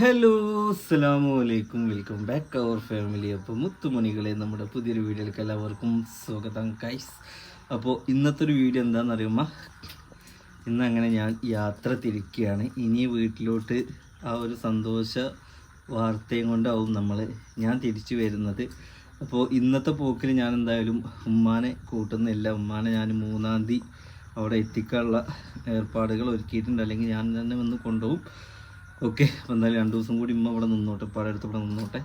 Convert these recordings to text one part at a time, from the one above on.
Hello അസ്സലാമു അലൈക്കും. Welcome back അവർ family അപ്പോൾ മുത്തുമണികളെ നമ്മുടെ പുതിയൊരു വീഡിയോയിലേക്ക് എല്ലാവർക്കും സ്വാഗതം കൈസ് അപ്പോൾ ഇന്നത്തെ ഒരു വീഡിയോ എന്താണെന്ന് അറിയുമ്പോൾ ഇന്ന് അങ്ങനെ ഞാൻ യാത്ര തിരിക്കുകയാണ്. ഇനി വീട്ടിലോട്ട് ആ ഒരു സന്തോഷ വാർത്തയും കൊണ്ടാവും നമ്മൾ ഞാൻ തിരിച്ചു വരുന്നത്. അപ്പോൾ ഇന്നത്തെ പോക്കിൽ ഞാൻ എന്തായാലും ഉമ്മാനെ കൂട്ടുന്നില്ല. ഉമ്മാനെ ഞാൻ മൂന്നാം തീയതി അവിടെ എത്തിക്കാനുള്ള ഏർപ്പാടുകൾ ഒരുക്കിയിട്ടുണ്ട്. അല്ലെങ്കിൽ ഞാൻ തന്നെ വന്ന് കൊണ്ടുപോകും. ഓക്കെ അപ്പോൾ എന്തായാലും രണ്ട് ദിവസം കൂടി ഇമ്മ ഇവിടെ നിന്നോട്ടെ പാടെടുത്ത് ഇവിടെ നിന്നോട്ടെ.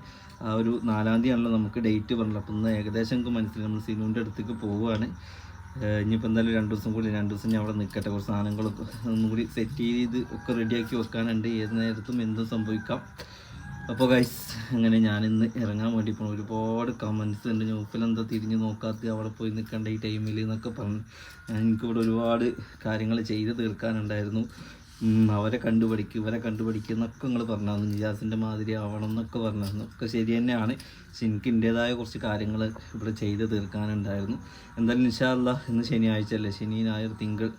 ആ ഒരു നാലാം തീയതി ആണല്ലോ നമുക്ക് ഡേറ്റ് പറഞ്ഞത്. അപ്പോൾ ഇന്ന് ഏകദേശം നമുക്ക് മനസ്സിലായി. നമ്മൾ സിനുവിന്റെ അടുത്തേക്ക് പോവുകയാണ്. ഇനിയിപ്പോൾ എന്തായാലും രണ്ട് ദിവസം കൂടി രണ്ട് ദിവസം ഞാൻ അവിടെ നിൽക്കട്ടെ കുറച്ച് സാധനങ്ങളൊക്കെ ഒന്നും കൂടി സെറ്റ് ചെയ്ത് ഒക്കെ റെഡിയാക്കി വെക്കാനുണ്ട്. ഏത് നേരത്തും എന്തും സംഭവിക്കാം. അപ്പോൾ ഗൈസ് അങ്ങനെ ഞാനിന്ന് ഇറങ്ങാൻ വേണ്ടി പോകണം ഒരുപാട് കമൻസ് ഉണ്ട്. എന്താ തിരിഞ്ഞ് നോക്കാത്ത അവിടെ പോയി നിൽക്കേണ്ട ഈ ടൈമിൽ എന്നൊക്കെ പറഞ്ഞു. എനിക്കിവിടെ ഒരുപാട് കാര്യങ്ങൾ ചെയ്ത് തീർക്കാനുണ്ടായിരുന്നു. അവരെ കണ്ടുപഠിക്കും ഇവരെ കണ്ടുപഠിക്കും എന്നൊക്കെ നിങ്ങൾ പറഞ്ഞായിരുന്നു നിജാസിന്റെ മാതിരി ആവണം എന്നൊക്കെ പറഞ്ഞായിരുന്നു ഒക്കെ ശരി തന്നെയാണ്. പക്ഷെ എനിക്ക് എന്റേതായ കുറച്ച് കാര്യങ്ങൾ ഇവിടെ ചെയ്ത് തീർക്കാനുണ്ടായിരുന്നു. എന്തായാലും നിഷാല്ല ഇന്ന് ശനിയാഴ്ച അല്ലേ ശനി ഞായർ തിങ്കൾ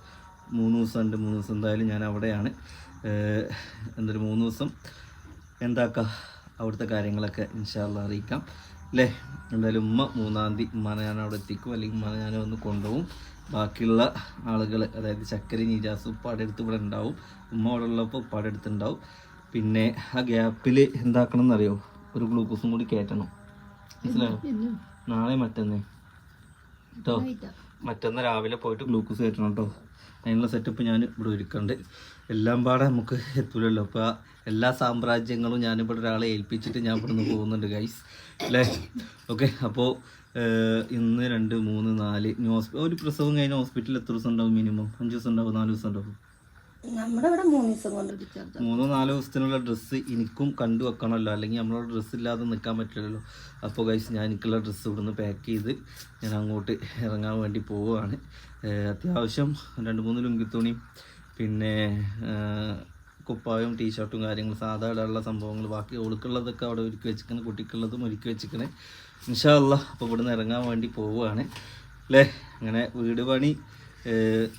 മൂന്ന് ദിവസം ഉണ്ട്. മൂന്ന് ദിവസം എന്തായാലും ഞാൻ അവിടെയാണ്. എന്തായാലും മൂന്ന് ദിവസം എന്താക്കാം അവിടുത്തെ കാര്യങ്ങളൊക്കെ ഇൻഷാല്ല അറിയിക്കാം. അല്ലേ എന്തായാലും ഉമ്മ മൂന്നാം തീയതി ഉമ്മാനെ ഞാൻ അവിടെ എത്തിക്കും. അല്ലെങ്കിൽ ഉമ്മാനെ ഞാൻ ഒന്ന് കൊണ്ടുപോകും. ബാക്കിയുള്ള ആളുകൾ അതായത് ചക്കരി നീജാസ് ഉപ്പാടെടുത്ത് ഇവിടെ ഉണ്ടാവും. ഉമ്മ അവിടെ ഉള്ളപ്പോൾ ഉപ്പാടെടുത്ത് ഉണ്ടാവും പിന്നെ ആ ഗ്യാപ്പിൽ എന്താക്കണം എന്നറിയോ ഒരു ഗ്ലൂക്കോസും കൂടി കയറ്റണം. മനസ്സിലായോ? നാളെ മറ്റന്നേ. കേട്ടോ മറ്റന്ന് രാവിലെ പോയിട്ട് ഗ്ലൂക്കോസ് കയറ്റണം കേട്ടോ അതിനുള്ള സെറ്റപ്പ് ഞാൻ ഇവിടെ ഒരുക്കുന്നുണ്ട് എല്ലാം പാടെ നമുക്ക് എത്തൂലല്ലോ. അപ്പോൾ എല്ലാ സാമ്രാജ്യങ്ങളും ഞാനിവിടെ ഒരാളെ ഏൽപ്പിച്ചിട്ട് ഞാൻ ഇവിടെ നിന്ന് പോകുന്നുണ്ട് ഗൈസ് അല്ലേ ഓക്കെ അപ്പോൾ ഇന്ന് രണ്ട് മൂന്ന് നാല് ഒരു പ്രസവം കഴിഞ്ഞ ഹോസ്പിറ്റലിൽ എത്ര ദിവസം ഉണ്ടാവും മിനിമം അഞ്ച് ദിവസം ഉണ്ടാവും നാല് ദിവസം ഉണ്ടാവും? നമ്മുടെ ഇവിടെ മൂന്ന് ദിവസം കൊണ്ട് മൂന്നോ നാലോ ദിവസത്തിനുള്ള ഡ്രസ്സ് എനിക്കും കണ്ടു വെക്കണമല്ലോ. അല്ലെങ്കിൽ നമ്മളോട് ഡ്രസ്സ് ഇല്ലാതെ നിൽക്കാൻ പറ്റില്ലല്ലോ. അപ്പോൾ കഴിച്ച് ഞാൻ എനിക്കുള്ള ഡ്രസ്സ് ഇവിടുന്ന് പാക്ക് ചെയ്ത് ഞാൻ അങ്ങോട്ട് ഇറങ്ങാൻ വേണ്ടി പോവുകയാണ്. അത്യാവശ്യം രണ്ട് മൂന്ന് ലുങ്കി ലുങ്കിത്തുണിയും പിന്നെ കുപ്പായും ടീഷർട്ടും കാര്യങ്ങളും സാധാ ഇടാനുള്ള സംഭവങ്ങൾ ബാക്കി ഒളുക്കുള്ളതൊക്കെ അവിടെ ഒരുക്കി വെച്ചിക്കണേ കുട്ടിക്കുള്ളതും ഒരുക്കി വെച്ചിക്കണേ ഇൻഷാല്ല അപ്പോൾ ഇവിടുന്ന് ഇറങ്ങാൻ വേണ്ടി പോവുകയാണ്. അല്ലേ അങ്ങനെ വീട് പണി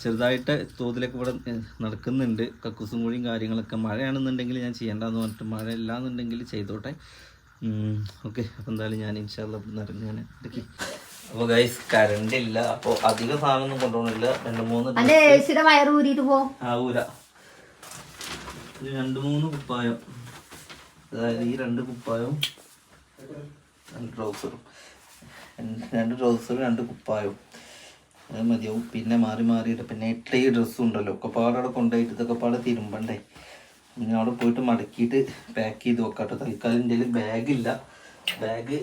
ചെറുതായിട്ട് തോതിലൊക്കെ ഇവിടെ നടക്കുന്നുണ്ട്. കക്കൂസും കൂടിയും കാര്യങ്ങളൊക്കെ മഴയാണെന്നുണ്ടെങ്കിൽ ഞാൻ ചെയ്യേണ്ടതെന്ന് പറഞ്ഞിട്ട് മഴ ഇല്ലാന്നുണ്ടെങ്കിൽ ചെയ്തോട്ടെ. ഓക്കെ അപ്പോൾ എന്തായാലും ഞാൻ ഇൻഷാല്ല ഇവിടുന്ന് ഇറങ്ങാൻ ഇടയ്ക്ക്. അപ്പോൾ ഗൈസ് കറണ്ട് ഇല്ല. അപ്പോൾ അധിക സാധനമൊന്നും കൊണ്ടുപോകണില്ല രണ്ട് മൂന്ന് വയറ് ഊരിയിട്ട് ആവൂല ഇത് രണ്ട് മൂന്ന് കുപ്പായം. അതായത് ഈ രണ്ട് കുപ്പായവും രണ്ട് ട്രൗസറും രണ്ട് ട്രൗസറും രണ്ട് കുപ്പായവും അത് മതിയാവും. പിന്നെ മാറി മാറിയിട്ട് പിന്നെ എട്ട് ഡ്രസ്സും ഉണ്ടല്ലോ. ഒക്കെ പാടെ അവിടെ കൊണ്ടുപോയിട്ട് ഇതൊക്കെ പാടെ തിരുമ്പണ്ടേ. ഇനി അവിടെ പോയിട്ട് മടക്കിയിട്ട് പാക്ക് ചെയ്ത് വെക്കാട്ടോ. തൽക്കാലം എന്റെ ബാഗില്ല ബാഗ്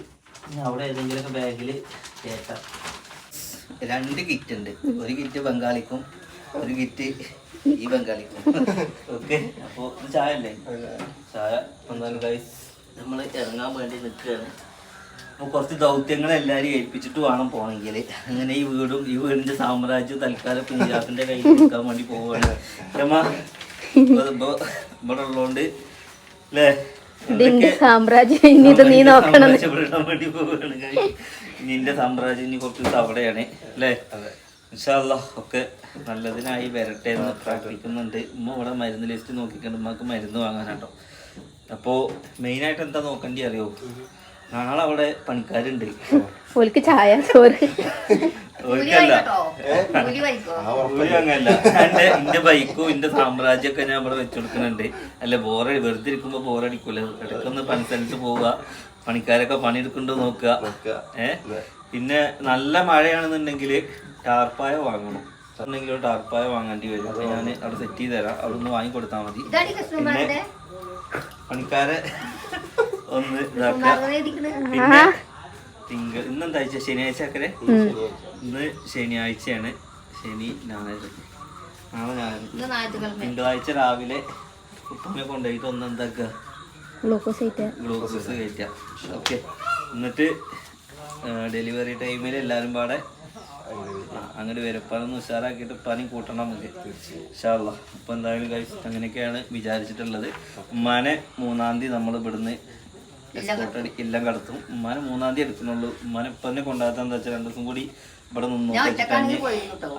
അവിടെ ഏതെങ്കിലുമൊക്കെ ബാഗിൽ കേട്ടാം രണ്ട് കിറ്റ് ഉണ്ട്. ഒരു കിറ്റ് ബംഗാളിക്കും ഒരു കിറ്റ് ഈ ബംഗാളിക്കും. ഓക്കെ? അപ്പോൾ ചായ അല്ലേ? ചായ നമ്മൾ ഇറങ്ങാൻ വേണ്ടി നിൽക്കുകയാണ്. അപ്പോൾ കുറച്ച് ദൗത്യങ്ങൾ എല്ലാവരും ഏൽപ്പിച്ചിട്ട് വേണം പോകണമെങ്കിൽ അങ്ങനെ ഈ വീടും ഈ വീടിന്റെ സാമ്രാജ്യം തൽക്കാലം പഞ്ചാബിന്റെ കയ്യിൽ കൊടുക്കാൻ വേണ്ടി പോവുകയാണ് ഇവിടെ ഉള്ളതുകൊണ്ട് അല്ലേ ഇതിന്റെ സാമ്രാജ്യം? ഇനി ഇത് നീ നോക്കണം. സാമ്രാജ്യം വേണ്ടി പോവുകയാണ് guys. സാമ്രാജ്യം ഇനി കുറച്ച് ദിവസം അവിടെയാണ് അല്ലേ ഇൻഷാല്ല ഒക്കെ നല്ലതിനായി വരട്ടെ എന്ന് പ്രാർത്ഥിക്കുന്നുണ്ട്. ഉമ്മ ഇവിടെ മരുന്ന് ലിസ്റ്റ് നോക്കിക്കണ്ട് ഉമ്മക്ക് മരുന്ന് വാങ്ങാനാട്ടോ. അപ്പോൾ മെയിനായിട്ട് എന്താ നോക്കേണ്ടി അറിയോ? നാളെ അവിടെ പണിക്കാരുണ്ട്. ഓൽക്ക് ചായ ചോറ്. അങ്ങല്ല എന്റെ എന്റെ ബൈക്കും എന്റെ സാമ്രാജ്യമൊക്കെ ഞാൻ ഇവിടെ വെച്ചുകൊടുക്കുന്നുണ്ട് അല്ല ബോറ വെറുതെ ഇരിക്കുമ്പോ ബോറടിക്കൂല. ഇടയ്ക്കൊന്ന് പണിസ്ഥലത്ത് പോവുക. പണിക്കാരൊക്കെ പണിയെടുക്കുന്നുണ്ടോ നോക്കുക. ഏഹ് പിന്നെ നല്ല മഴയാണെന്നുണ്ടെങ്കിൽ ടാർപ്പായ വാങ്ങണം. ഒരു ടാർപ്പായ വാങ്ങേണ്ടി വരും. അപ്പൊ ഞാൻ അവിടെ സെറ്റ് ചെയ്ത് തരാം. അവിടെ ഒന്ന് വാങ്ങി കൊടുത്താൽ മതി പിന്നെ പണിക്കാരെ ഒന്ന് ഇതാക്കുക തിങ്കൾ ഇന്നെന്താ ശനിയാഴ്ച അക്കരെ ഇന്ന് ശനിയാഴ്ചയാണ്. ശനി ഞായർ. നാളെ ഞായർ. തിങ്കളാഴ്ച രാവിലെ ഉപ്പനെ കൊണ്ടുപോയിട്ട് ഒന്ന് എന്താക്കുക ഗ്ലൂക്കോസ് ഗ്ലൂക്കോസ് കയറ്റുക ഓക്കെ. എന്നിട്ട് ഡെലിവറി ടൈമിൽ എല്ലാവരും പാടെ അങ്ങോട്ട് വരപ്പാനൊന്ന് ഉഷാറാക്കിയിട്ട് ഉപ്പാനും കൂട്ടണം നമുക്ക്. ഇൻഷാല്ല അപ്പം എന്തായാലും കഴിച്ച് അങ്ങനെയൊക്കെയാണ് വിചാരിച്ചിട്ടുള്ളത്. ഉമ്മാനെ മൂന്നാം തീയതി നമ്മൾ ഇവിടുന്ന് എസ്കോർട്ട് എല്ലാം കടത്തും ഉമ്മാനെ മൂന്നാം തീയതി എടുക്കുന്നുള്ളൂ. ഉമ്മാനെ ഇപ്പൊ തന്നെ കൊണ്ടാകത്തെന്താ വെച്ചാൽ രണ്ടു ദിവസം കൂടി ഇവിടെ നിന്നു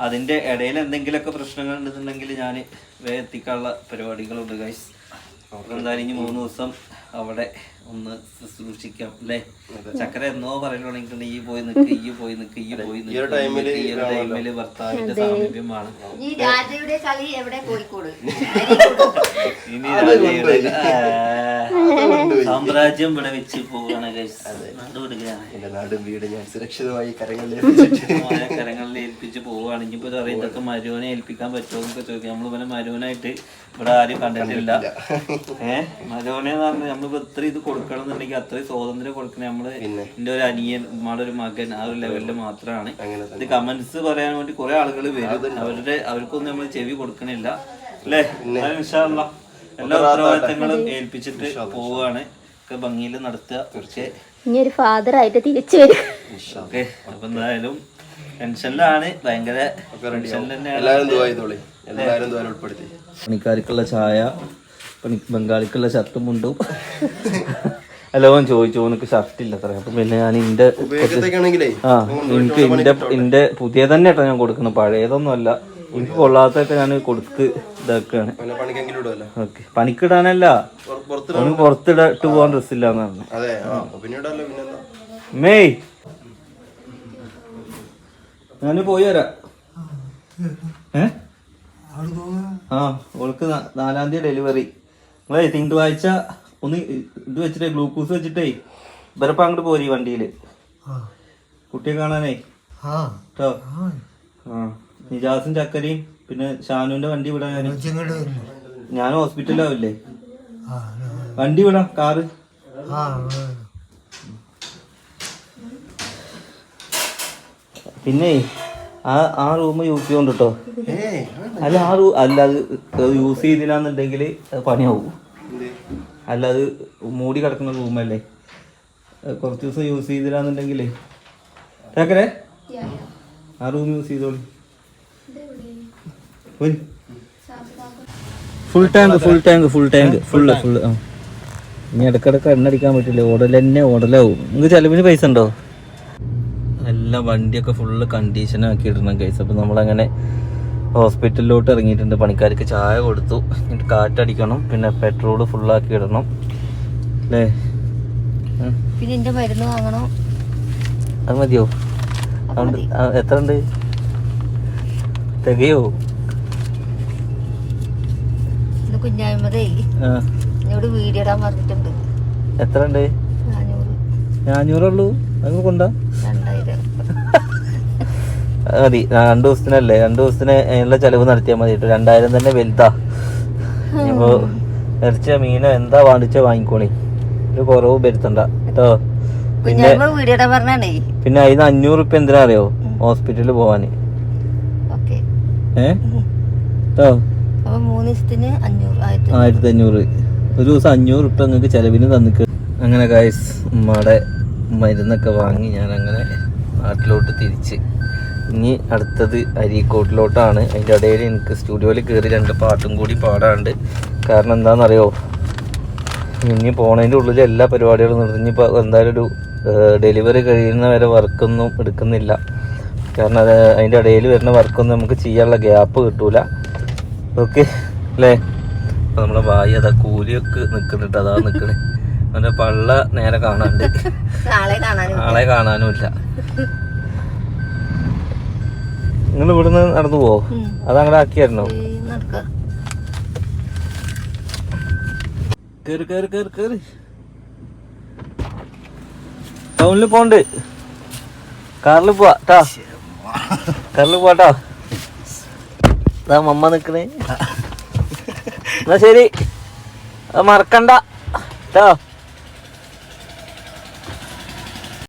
അതിന്റെ ഇടയിൽ എന്തെങ്കിലുമൊക്കെ പ്രശ്നങ്ങൾ ഉണ്ടെന്നുണ്ടെങ്കിൽ ഞാൻ വേഗം എത്തിക്കാനുള്ള പരിപാടികളുണ്ട് ഗൈസ് എന്തായാലും ഇനി മൂന്ന് ദിവസം അവിടെ ഒന്ന് ശുശ്രൂഷിക്കാം അല്ലേ? ചക്കര എന്നോ പറയണമെങ്കിൽ ഈ പോയി നിൽക്ക് ഈ പോയി നിൽക്ക് ഈ പോയി നിൽക്ക് ഈ ഒരു ടൈമിൽ ഭർത്താവിന്റെ സാമീപ്യമാണ്. ഈ രാജയുടെ കളി എവിടെ? കോഴിക്കോട് ഇനി രാജയുടെ സാമ്രാജ്യം ഇവിടെ വെച്ച് പോവുകയാണ് നാടും വീട് ഞാൻ സുരക്ഷിതമായി കരങ്ങളിൽ കരങ്ങളിൽ ഏൽപ്പിച്ച് പോവുകയാണെങ്കിൽ ഇപ്പൊ അറിയാം ഇതൊക്കെ മരുവനെ ഏൽപ്പിക്കാൻ പറ്റുമോ എന്നൊക്കെ ചോദിക്കാം. നമ്മൾ ഇവനെ മരുവനായിട്ട് ഇവിടെ ആരും കണ്ടിട്ടില്ല. ഏഹ്? മരുവനെ എന്ന് പറഞ്ഞാൽ നമ്മളിപ്പോ ഇത്ര ഇത് കൊടുക്കണം എന്നുണ്ടെങ്കിൽ അത്രയും സ്വാതന്ത്ര്യം കൊടുക്കണേ. നമ്മൾ എന്റെ ഒരു അനിയൻ ഉമ്മയുടെ ഒരു മകൻ ആ ഒരു ലെവലിൽ മാത്രമാണ് ഇത് കമന്റ്സ് പറയാൻ വേണ്ടി കുറെ ആളുകൾ വരും. അവരുടെ അവർക്കൊന്നും നമ്മൾ ചെവി കൊടുക്കണില്ല. അല്ലേ? എന്നാലും ഇൻഷാ അല്ലാ എല്ലാ ഉത്തരവാദിത്തങ്ങളും ഏൽപ്പിച്ചിട്ട് പോവുകയാണ് ഒക്കെ ഭംഗിയിൽ നടത്തുക തീർച്ചയായും ഇനി ഒരു ഫാദർ ആയിട്ട് തിരിച്ചു വരും. ഓക്കെ അപ്പൊ എന്തായാലും ടെൻഷനിലാണ്. ഭയങ്കര ടെൻഷനിൽ തന്നെയാണ്. ദുആ ചെയ്തോളി. ഉൾപ്പെടുത്തി. പണിക്കാർക്കുള്ള ചായ പണി ബംഗാളിക്കുള്ള ഷർട്ടും മുണ്ടും. ഹലോ ഞാൻ ചോദിച്ചു എനിക്ക് ഷർട്ട് ഇല്ല അത്ര. അപ്പം പിന്നെ ഞാൻ ഇന്റെ ഉപയോഗത്തൊക്കെയാണെങ്കിലേ ആ എനിക്ക് ഇന്റെ ഇന്റെ പുതിയ തന്നെ കേട്ടോ ഞാൻ കൊടുക്കുന്നത്. പഴയതൊന്നും അല്ല എനിക്ക് കൊള്ളാത്തൊക്കെ ഞാൻ കൊടുത്ത് ഇതാക്കാണ്. പണിക്കെങ്കിലും ഇടുമല്ലോ ഓക്കെ. പണിക്കിടാനല്ല. പുറത്തിടട്ട് പോവാൻ അവന് പുറത്തിട്ട് പോകാൻ ഡ്രസ് ഇല്ല എന്നാണ് മേയ്. ഞാൻ പോയി വരാം. ഏ? ആ ഓൾക്ക് നാലാം തീയതി ഡെലിവറി. നിങ്ങളെ തിങ്കളാഴ്ച ഒന്ന് ഇത് വെച്ചിട്ടേ ഗ്ലൂക്കോസ് വെച്ചിട്ടേ ഇവരപ്പ അങ്ങോട്ട് പോരി വണ്ടിയിൽ. കുട്ടിയെ കാണാനേ. കേട്ടോ ആ. നിജാസും ചക്കരയും പിന്നെ ഷാനുവിന്റെ വണ്ടി വിടാൻ ഞാൻ ഞാൻ ഹോസ്പിറ്റലാവില്ലേ വണ്ടി വിടാം കാറ്. പിന്നെ ആ ആ റൂം യൂസ് ചെയ്യുന്നുണ്ട് കേട്ടോ അല്ല ആ റൂ അല്ല അത് യൂസ് ചെയ്തില്ലാന്നുണ്ടെങ്കിൽ അത് പണിയാവും. അല്ല അത് മൂടി കിടക്കുന്ന റൂമല്ലേ? കുറച്ച് ദിവസം യൂസ് ചെയ്തില്ലാന്നുണ്ടെങ്കിൽ. ചക്കരെ? ആ room use ചെയ്തോളി. Full tank full tank full tank. Full full. ആ. ഇനി ഇടക്കിടക്ക് എണ്ണടിക്കാൻ പറ്റില്ല. ഓടൽ തന്നെ ഓടലാവും. നിങ്ങൾക്ക് ചെലവിന് പൈസ ഉണ്ടോ? എല്ലാം വണ്ടിയൊക്കെ ഫുള്ള് കണ്ടീഷൻ ആക്കി ഇടണം കേസ് അപ്പം നമ്മളങ്ങനെ ഹോസ്പിറ്റലിലോട്ട് ഇറങ്ങിയിട്ടുണ്ട്. പണിക്കാർക്ക് ചായ കൊടുത്തു. എന്നിട്ട് കാറ്റടിക്കണം. പിന്നെ പെട്രോൾ ഫുള്ളാക്കി ഇടണം. അല്ലേ പിന്നെ മരുന്ന് വാങ്ങണം. അത് മതിയോ? എത്ര ഉണ്ട് തികയോ ഇന്ന് കുഞ്ഞായ്മതേ. ആ. എന്നോട് വീഡിയോ ഇടാൻ പറഞ്ഞിട്ടുണ്ട്. എത്ര ഉണ്ട് നാനൂറ്. ഞാനൂറുള്ളൂ അത് കൊണ്ടാ? രണ്ടായിരം. അത് മതി. രണ്ടു ദിവസത്തിനല്ലേ? രണ്ട് ദിവസത്തിന് അതിനുള്ള ചെലവ് നടത്തിയാൽ മതി കേട്ടോ. രണ്ടായിരം തന്നെ വലുതാ. ഇപ്പോ ഇറച്ച മീനോ എന്താ വാങ്ങിച്ച വാങ്ങിക്കോണി ഒരു കുറവ് വരുത്തണ്ട കേട്ടോ. പിന്നെ പിന്നെ അതിന് അഞ്ഞൂറ് ഉപ്പ എന്തിനാ അറിയോ? ഹോസ്പിറ്റലിൽ പോവാന്. ഏ? കേട്ടോ? ആയിരത്തി അഞ്ഞൂറ് ഒരു ദിവസം അഞ്ഞൂറ് ഇപ്പം നിങ്ങൾക്ക് ചെലവിന് തന്നിക്ക്. അങ്ങനെ കായസ് ഉമ്മയുടെ മരുന്നൊക്കെ വാങ്ങി ഞാൻ അങ്ങനെ നാട്ടിലോട്ട് തിരിച്ച്. ഇനി അടുത്തത് അരീക്കോട്ടിലോട്ടാണ്. അതിന്റെ ഇടയിൽ എനിക്ക് സ്റ്റുഡിയോയിൽ കയറി രണ്ട് പാട്ടും കൂടി പാടാണ്ട് കാരണം എന്താണെന്നറിയോ? ഇനി പോണതിന്റെ ഉള്ളിൽ എല്ലാ പരിപാടികളും നിർത്തി എന്തായാലും ഒരു ഡെലിവറി കഴിയുന്ന വരെ വർക്കൊന്നും എടുക്കുന്നില്ല. കാരണം അത് അതിന്റെ ഇടയിൽ വരുന്ന വർക്കൊന്നും നമുക്ക് ചെയ്യാനുള്ള ഗ്യാപ്പ് കിട്ടൂല. ഓക്കെ അല്ലേ? നമ്മളെ വായി അതാ കൂലിയൊക്കെ നിക്കുന്നുണ്ട്. അതാ നിക്കണേ. അവന്റെ പള്ള നേരെ കാണാണ്ട് നാളെ കാണാനും ആളെ കാണാനും ഇല്ല. നിങ്ങൾ ഇവിടുന്ന് നടന്നു പോവോ. അതങ്ങനെ ആക്കിയായിരുന്നോ? നടക്ക. കേറി കേറി കേറി കേറി. ടൗണിൽ പോണ്ട് കാറിൽ പോവാ കാറിൽ പോവാട്ടോ മമ്മ നിക്കണേ. എന്നാ ശരി. മറക്കണ്ട. ട്ടോ